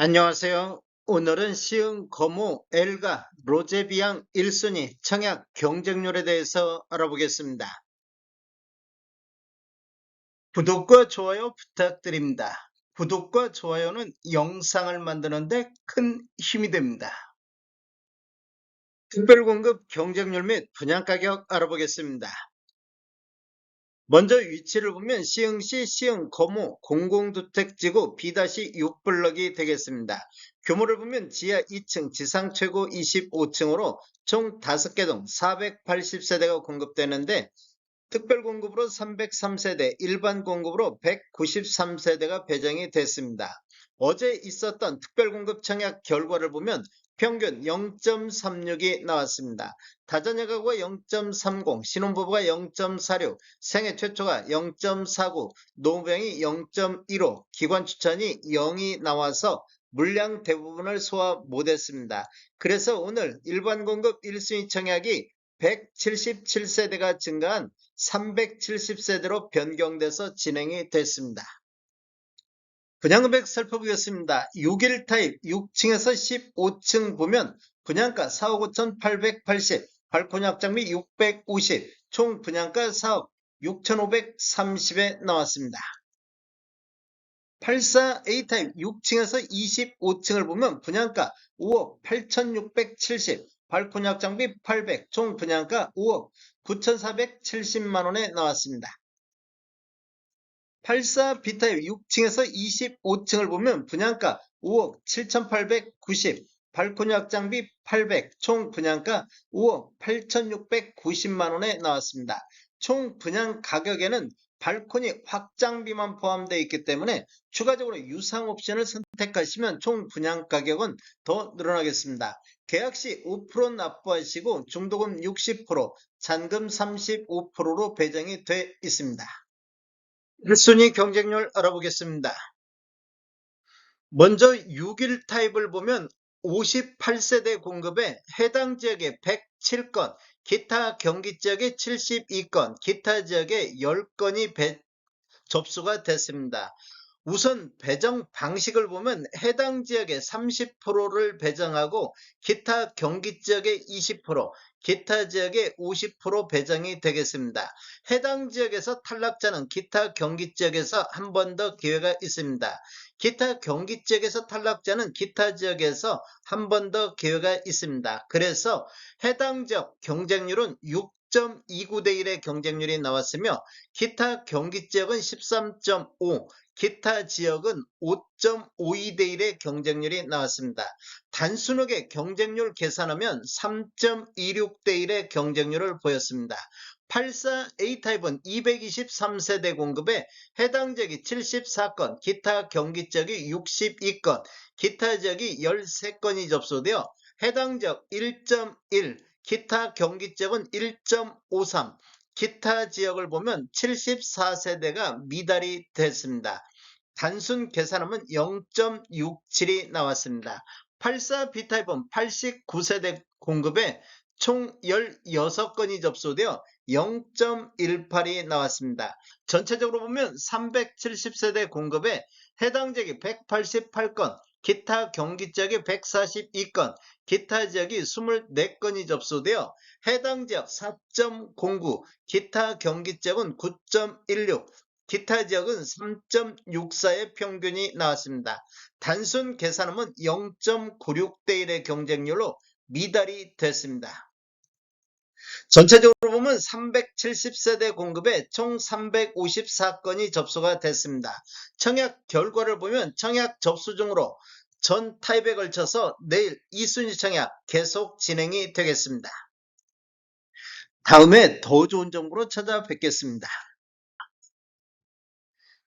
안녕하세요. 오늘은 시흥 거모 엘가 로제비앙 1순위 청약 경쟁률에 대해서 알아보겠습니다. 구독과 좋아요 부탁드립니다. 구독과 좋아요는 영상을 만드는데 큰 힘이 됩니다. 특별공급 경쟁률 및 분양가격 알아보겠습니다. 먼저 위치를 보면 시흥시 시흥 거모 공공주택지구 B-6 블럭이 되겠습니다. 규모를 보면 지하 2층 지상 최고 25층으로 총 5개 동 480세대가 공급되는데 특별 공급으로 303세대, 일반 공급으로 193세대가 배정이 됐습니다. 어제 있었던 특별 공급 청약 결과를 보면 평균 0.36이 나왔습니다. 다자녀 가구가 0.30, 신혼부부가 0.46, 생애 최초가 0.49, 노무병이 0.15, 기관 추천이 0이 나와서 물량 대부분을 소화 못했습니다. 그래서 오늘 일반 공급 1순위 청약이 177세대가 증가한 370세대로 변경돼서 진행이 됐습니다. 분양금액 살펴보겠습니다. 6일 타입 6층에서 15층 보면 분양가 4억 5,880, 발코니 확장비 650, 총 분양가 4억 6,530에 나왔습니다. 84A 타입 6층에서 25층을 보면 분양가 5억 8,670, 발코니 확장비 800, 총 분양가 5억 9,470만원에 나왔습니다. 84 B타입 6층에서 25층을 보면 분양가 5억 7,890, 발코니 확장비 800, 총 분양가 5억 8,690만원에 나왔습니다. 총 분양 가격에는 발코니 확장비만 포함되어 있기 때문에 추가적으로 유상 옵션을 선택하시면 총 분양 가격은 더 늘어나겠습니다. 계약 시 5% 납부하시고 중도금 60%, 잔금 35%로 배정이 돼 있습니다. 1순위 경쟁률 알아보겠습니다. 먼저 6일 타입을 보면 58세대 공급에 해당 지역에 107건, 기타 경기 지역에 72건, 기타 지역에 10건이 배, 접수가 됐습니다. 우선 배정 방식을 보면 해당 지역에 30%를 배정하고 기타 경기 지역에 20%, 기타 지역에 50% 배정이 되겠습니다. 해당 지역에서 탈락자는 기타 경기 지역에서 한 번 더 기회가 있습니다. 기타 경기 지역에서 탈락자는 기타 지역에서 한 번 더 기회가 있습니다. 그래서 해당 지역 경쟁률은 6.29대 1의 경쟁률이 나왔으며 기타 경기 지역은 13.5, 기타 지역은 5.52대 1의 경쟁률이 나왔습니다. 단순하게 경쟁률 계산하면 3.26대 1의 경쟁률을 보였습니다. 84A 타입은 223세대 공급에 해당 지역이 74건, 기타 경기 지역이 62건, 기타 지역이 13건이 접수되어 해당 지역 1.1, 기타 경기 지역은 1.53, 기타 지역을 보면 74세대가 미달이 됐습니다. 단순 계산하면 0.67이 나왔습니다. 84B 타입은 89세대 공급에 총 16건이 접수되어 0.18이 나왔습니다. 전체적으로 보면 370세대 공급에 해당 지역이 188건, 기타 경기 지역이 142건, 기타 지역이 24건이 접수되어 해당 지역 4.09, 기타 경기 지역은 9.16, 기타 지역은 3.64의 평균이 나왔습니다. 단순 계산하면 0.96대 1의 경쟁률로 미달이 됐습니다. 전체적으로 보면 370세대 공급에 총 354건이 접수가 됐습니다. 청약 결과를 보면 청약 접수 중으로 전 타입에 걸쳐서 내일 2순위 청약 계속 진행이 되겠습니다. 다음에 더 좋은 정보로 찾아뵙겠습니다.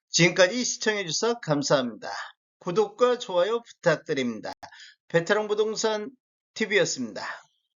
지금까지 시청해주셔서 감사합니다. 구독과 좋아요 부탁드립니다. 베테랑 부동산 TV였습니다.